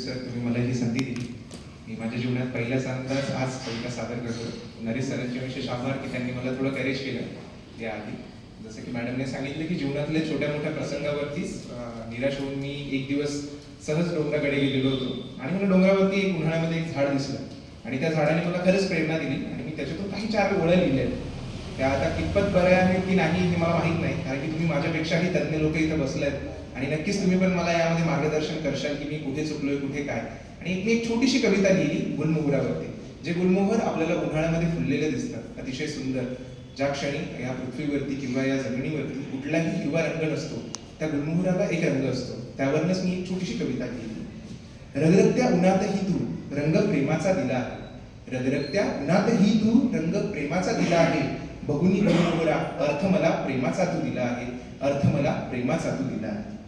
Sir तुम्ही मला ही संधी दिली. मी माझ्या जीवनात पहिल्यांदाच आज कविता सादर करतो नरेश सरांचे विशेष आभार की त्यांनी मला थोडं कॅरेज केलं याआधी. जसं की मॅडमने सांगितलं की जीवनातल्या छोट्या मोठ्या प्रसंगावरतीच निराश होऊन मी एक दिवस सहज डोंगराकडे गेलेलो होतो. आणि मला डोंगरावरती एक उन्हाळ्यामध्ये एक झाड दिसलं. आणि त्या झाडाने मला खरंच प्रेरणा दिली. आणि मी त्याच्यातून काही चार ओळ्या लिहिल्या त्या आता कितपत बऱ्या आहेत की नाही हे मला माहीत नाही. कारण की तुम्ही माझ्यापेक्षाही तज्ज्ञ लोक इथं बसले आहेत आणि नक्कीच तुम्ही पण मला यामध्ये मार्गदर्शन करशाल की मी कुठे चुकलोय कुठे काय. आणि मी एक छोटीशी कविता लिहिली गुलमोहरावरती जे गुलमोहर आपल्याला उन्हाळ्यामध्ये फुललेले दिसतात अतिशय सुंदर. ज्या क्षणी या पृथ्वीवरती किंवा या जमिनीवरती कुठलाही हिरवा रंग नसतो त्या गुलमोहराला एक रंग असतो. त्यावरनच मी एक छोटीशी कविता लिहिली. रगरगत्या उन्हातही तू रंग प्रेमाचा दिला आहे. रगरगत्या उन्हातही तू रंग प्रेमाचा दिला आहे. बघुनी गुलमोहरा अर्थ मला प्रेमाचा तू दिला आहे. अर्थ मला प्रेमाचा तू दिला आहे.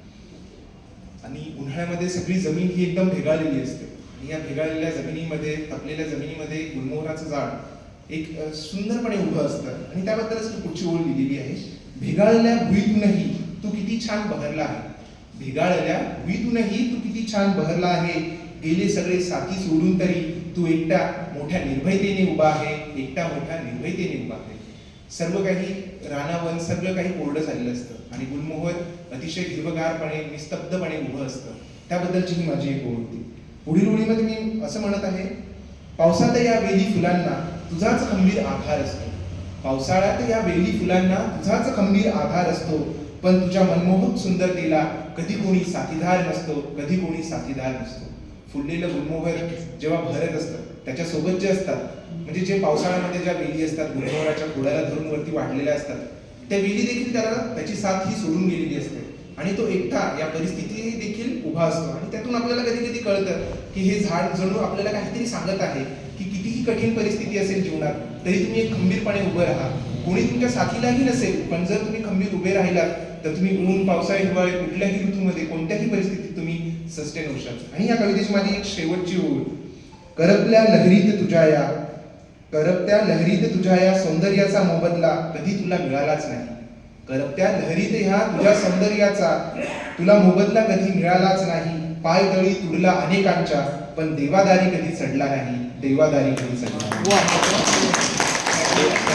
आणि उन्हाळ्यामध्ये सगळी जमीन ही एकदम भेगाळलेली असते. आणि या भेगाळलेल्या जमिनीमध्ये तपलेल्या जमिनीमध्ये गुलमोहराचं झाड एक सुंदरपणे उभं असतं. आणि त्याबद्दलच मी पुढची ओळ लिहिलेली आहे. भेगाळल्या भुईतूनही तू किती छान बहरला आहे. भेगाळल्या भुईतूनही तू किती छान बहरला आहे. गेले सगळे साथी सोडून तरी तू एकटा मोठ्या निर्भयतेने उभा आहे. एकटा मोठ्या निर्भयतेने उभा आहे. सर्व काही रानावन सगळं काही कोरडं झालेलं असतं. आणि गुलमोहर अतिशय हिरवगारपणे निस्तब्धपणे उभं असतं. त्याबद्दलची ही माझी एक ओळ होती. पुढील ओळीमध्ये मी असं म्हणत आहे पावसात या वेली फुलांना तुझाच खंबीर आधार असतो. पावसाळ्यात या वेली फुलांना तुझाच खंबीर आधार असतो. पण तुझ्या मनमोहक सुंदरतेला कधी कोणी साथीदार नसतो कधी कोणी साथीदार नसतो. फुललेलं गुलमोहर जेव्हा भरत असतं त्याच्यासोबत जे असतात म्हणजे जे पावसाळ्यामध्ये ज्या वेली असतात गुलमोहराच्या खोड्याला धरून वरती वाढलेल्या असतात त्या वेली देखील त्याला त्याची साथ ही सोडून गेलेली असते. आणि तो एकटा या परिस्थिती देखील उभा असतो. आणि त्यातून आपल्याला कधी कधी कळतं की हे झाड जणू आपल्याला काहीतरी सांगत आहे की कितीही कठीण परिस्थिती असेल जीवनात तरी तुम्ही एक खंबीरपणे उभं राहा. कोणी तुमच्या साथीलाही नसेल पण जर तुम्ही खंबीर उभे राहिलात तर तुम्ही ऊन पावसाळी हिवाळे कुठल्याही ऋतूमध्ये कोणत्याही परिस्थितीत तुम्ही सस्टेन होऊ शकता. आणि या कवितेची माझी एक शेवटची ओळ. करपल्या लहरीत तुझ्या या करपत्या लहरीत तुझ्या या सौंदर्याचा मोबदला कधी तुला मिळालाच नाही. करपत्या लहरीत ह्या तुझ्या सौंदर्याचा तुला मोबदला कधी मिळालाच नाही. पाय तळी तुडला अनेकांच्या पण देवादारी कधी चढला नाही. देवादारी कधी चढला